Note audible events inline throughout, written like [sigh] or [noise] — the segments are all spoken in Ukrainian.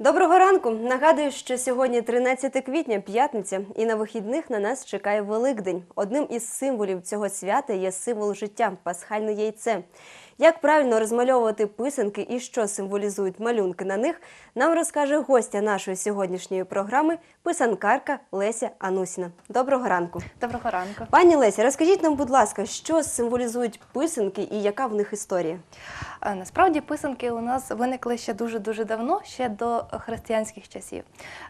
Доброго ранку. Нагадую, що сьогодні 13 квітня, п'ятниця, і на вихідних на нас чекає Великдень. Одним із символів цього свята є символ життя пасхальне яйце. Як правильно розмальовувати писанки і що символізують малюнки на них, нам розкаже гостя нашої сьогоднішньої програми писанкарка Леся Анусіна. Доброго ранку. Доброго ранку. Пані Леся, розкажіть нам, будь ласка, що символізують писанки і яка в них історія? Е, Насправді писанки у нас виникли ще дуже дуже давно, ще до християнських часів.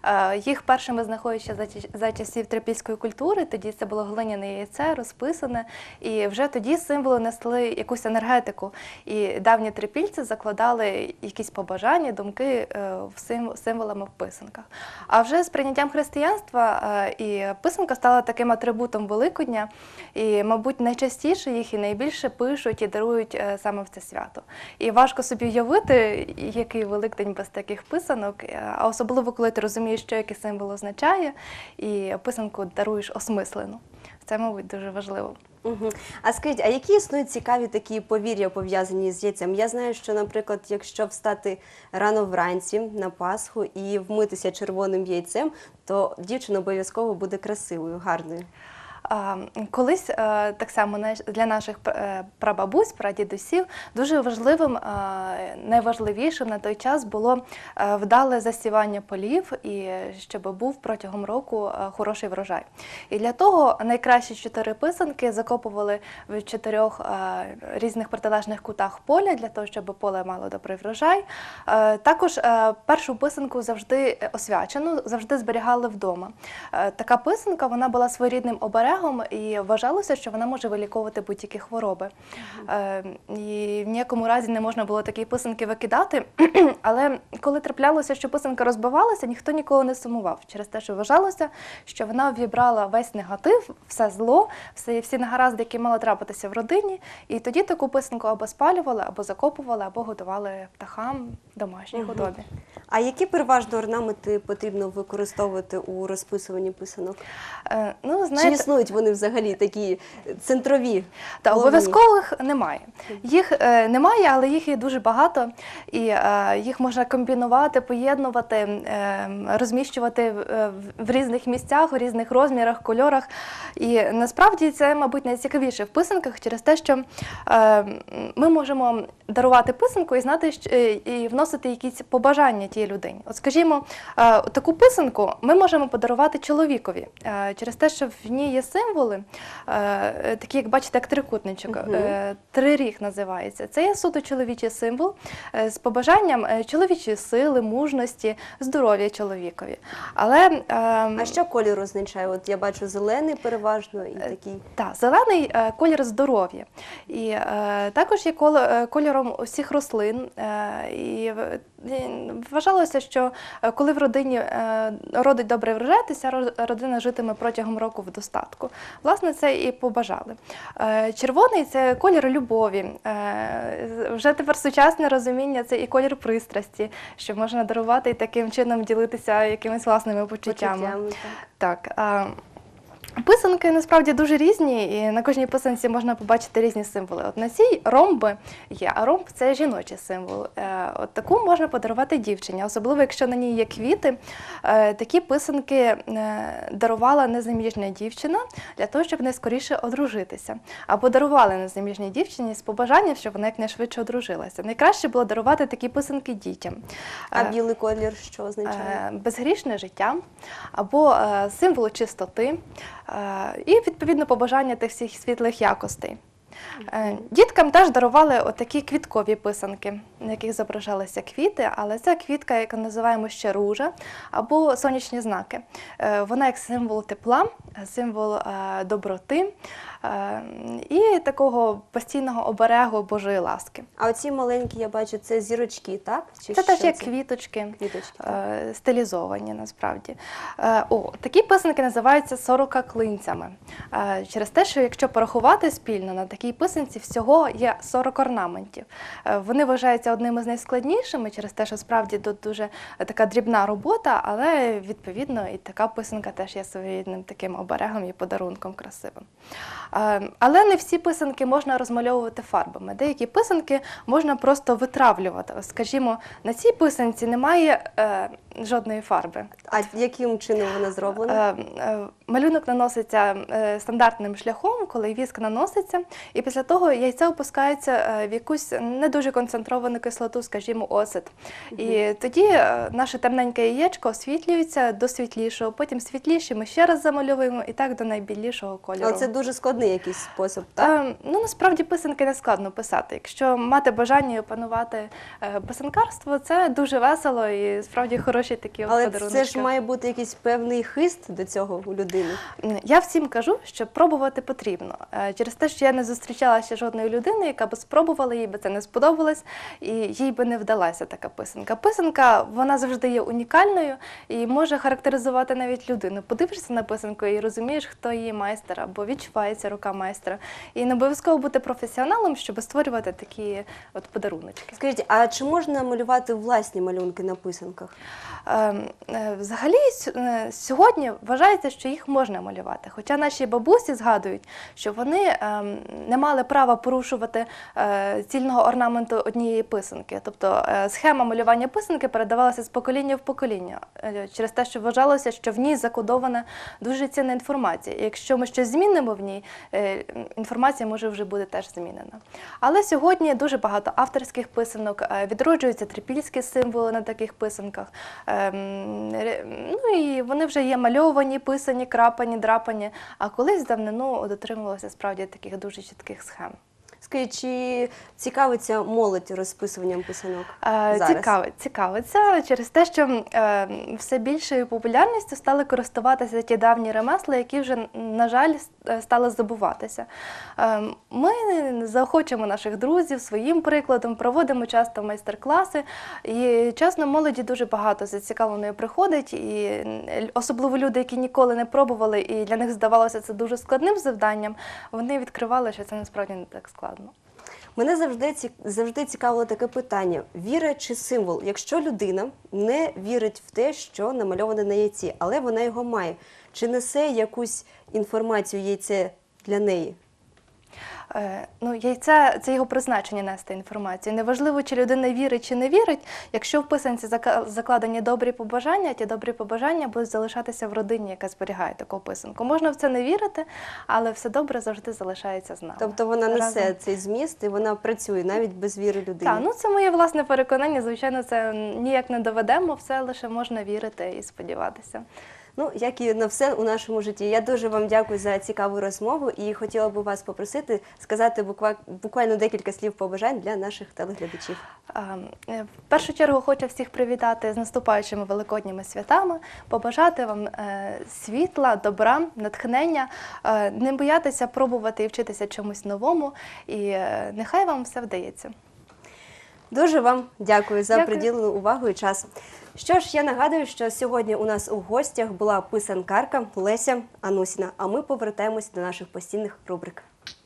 Е, Їх першими знаходять ще за часів трипільської культури. Тоді це було глиняне яйце, розписане, і вже тоді символи несли якусь енергетику. І давні трипільці закладали якісь побажання, думки е, в символами в писанках. А вже з прийняттям християнства е, і писанка стала таким атрибутом Великодня, і, мабуть, найчастіше їх і найбільше пишуть і дарують е, саме в це свято. І важко собі уявити, який Великдень без таких писанок, а особливо коли ти розумієш, що який символ означає, і писанку даруєш осмислену. Це, мабуть, дуже важливо. Угу. А скажіть, а які існують цікаві такі повір'я пов'язані з яйцем? Я знаю, що, наприклад, якщо встати рано вранці на Пасху і вмитися червоним яйцем, то дівчина обов'язково буде красивою, гарною. Колись е, так само для наших е, прабабусь, прадідусів дуже важливим, е, найважливішим на той час було вдале засівання полів і щоб був протягом року хороший врожай. І для того найкращі чотири писанки закопували в чотирьох різних протилежних кутах поля для того, щоб поле мало добрий врожай. Також першу писанку завжди освячену, завжди зберігали вдома. Така писанка вона була своєрідним оберегом і вважалося, що вона може виліковувати будь-які хвороби. Е, І в ніякому разі не можна було такі писанки викидати. [clears throat] Але коли траплялося, що писанка розбивалася, ніхто ніколи не сумував через те, що вважалося, що вона вібрала весь негатив, все зло, всі, всі негаразди, які мали трапитися в родині. І тоді таку писанку або спалювали, або закопували, або готували птахам домашній худобі. А які переважно орнаменти потрібно використовувати у розписуванні писанок? Е, Ну, Чи знаєте, існують вони взагалі такі центрові? Та головні? обов'язкових немає. Їх е, немає, але їх є дуже багато, і е, їх можна комбінувати, поєднувати, е, розміщувати в, в різних місцях, в різних розмірах, кольорах. І насправді це, мабуть, найцікавіше в писанках через те, що е, ми можемо дарувати писанку і знати, що- е, і вносити якісь побажання тій людині. От, скажімо, е, таку писанку ми можемо подарувати чоловікові е, через те, що в ній є символи, е, такі, як бачите, як трикутничок. Е, Триріг називається. Це є суто чоловічий символ е, з побажанням е, чоловічої сили, мужності, здоров'я чоловікові. Але ем, А що колір означає? От я бачу зелений переважно і такий. так, зелений е, колір здоров'я. І е, також є е, кольором усіх рослин. Е, і, вважалося, що е, коли в родині е, родить ця ро- родина житиме протягом року в достатку. Власне, це і побажали. Е, червоний це колір любові. Е, вже тепер сучасне розуміння це і колір пристрасті, що можна дарувати і таким чином ділитися якимись власними почуттями. Почуттями, так. Так. А... Писанки насправді дуже різні, і на кожній писанці можна побачити різні символи. От на цій ромби є, а ромб це жіночий символ. Е, От таку можна подарувати дівчині, особливо якщо на ній є квіти. Е, Такі писанки е, дарувала незаміжня дівчина для того, щоб найскоріше одружитися. Або дарували незаміжній дівчині з побажанням, щоб вона якнайшвидше одружилася. Найкраще було дарувати такі писанки дітям. А білий колір що означає? Безгрішне життя або символ чистоти, і відповідно побажання тих всіх світлих якостей. Е, Діткам теж дарували отакі квіткові писанки, на яких зображалися квіти, але це квітка, яку називаємо ще ружа, або сонячні знаки. Е, Вона як символ тепла, символ е, доброти е, і такого постійного оберегу Божої ласки. А оці маленькі, я бачу, це зірочки, так? Чи Це теж як квіточки. Квіточки. так. Стилізовані насправді. О, такі писанки називаються сорока клинцями. Е, Через те, що якщо порахувати спільно на такі такій писанці всього є 40 орнаментів. Е, Вони вважаються одними з найскладнішими через те, що справді тут дуже така дрібна робота, але відповідно і така писанка теж є своєрідним таким оберегом і подарунком красивим. Е, Але не всі писанки можна розмальовувати фарбами. Деякі писанки можна просто витравлювати. Скажімо, на цій писанці немає е, жодної фарби. А яким чином вона зроблена? Малюнок наноситься е, стандартним шляхом, коли віск наноситься, і після того яйце опускається е, в якусь не дуже концентровану кислоту, скажімо, оцет. І тоді е, наше темненьке яєчко освітлюється до світлішого, потім світліше ми ще раз замальовуємо і так до найбілішого кольору. Але це дуже складний якийсь спосіб, так? Е, ну насправді писанки не складно писати. Якщо мати бажання і опанувати писанкарство, це дуже весело і справді хороші такі Але це ж має бути якийсь певний хист до цього у людини. Я всім кажу, що пробувати потрібно. Е, Через те, що я не зустрічала ще жодної людини, яка би спробувала, їй би це не сподобалось, і їй би не вдалася така писанка. Писанка вона завжди є унікальною і може характеризувати навіть людину. Подивишся на писанку і розумієш, хто її майстер, або відчувається рука майстра. І не обов'язково бути професіоналом, щоб створювати такі от подаруночки. Скажіть, а чи можна малювати власні малюнки на писанках? Ем, е, Взагалі е, сьогодні вважається, що їх можна малювати. Хоча наші бабусі згадують, що вони ем, не мали права порушувати е, цільного орнаменту однієї писанки. Тобто е, схема малювання писанки передавалася з покоління в покоління е, через те, що вважалося, що в ній закодована дуже цінна інформація. І якщо ми щось змінимо в ній, інформація може вже бути теж змінена. Але сьогодні дуже багато авторських писанок, відроджуються трипільські символи на таких писанках. Ем, Ну і вони вже є мальовані, писані, крапані, драпані. А колись давнину дотримувалося справді таких дуже чітких схем. Скажіть, чи цікавиться молодь розписуванням писанок? Е, зараз? Цікавить, цікавиться через те, що е, все більшою популярністю стали користуватися ті давні ремесла, які вже, на жаль, е, стали забуватися. Ми заохочуємо наших друзів своїм прикладом, проводимо часто майстер-класи. І чесно, молоді дуже багато зацікавленої приходить, і особливо люди, які ніколи не пробували, і для них здавалося це дуже складним завданням. Вони відкривали, що це насправді не так складно. Мене завжди завжди цікавило таке питання: віра чи символ? Якщо людина не вірить в те, що намальоване на яйці, але вона його має, чи несе якусь інформацію яйце для неї? Е, Ну, яйце це його призначення нести інформацію. Неважливо, чи людина вірить чи не вірить. Якщо в писанці закладені добрі побажання, ті добрі побажання будуть залишатися в родині, яка зберігає таку писанку. Можна в це не вірити, але все добре завжди залишається з нами. Тобто вона несе Разом. цей зміст і вона працює навіть без віри людини. Так, ну це моє власне переконання. Звичайно, це ніяк не доведемо, все лише можна вірити і сподіватися. Ну, як і на все у нашому житті. Я дуже вам дякую за цікаву розмову і хотіла б вас попросити сказати буквально декілька слів побажань для наших телеглядачів. Е, В першу чергу хочу всіх привітати з наступаючими великодніми святами, побажати вам е, світла, добра, натхнення, е, не боятися пробувати і вчитися чомусь новому, і нехай вам все вдається. Дуже вам дякую за Дякую. приділену увагу і час. Що ж, я нагадую, що сьогодні у нас у гостях була писанкарка Леся Анусіна. А ми повертаємось до наших постійних рубрик.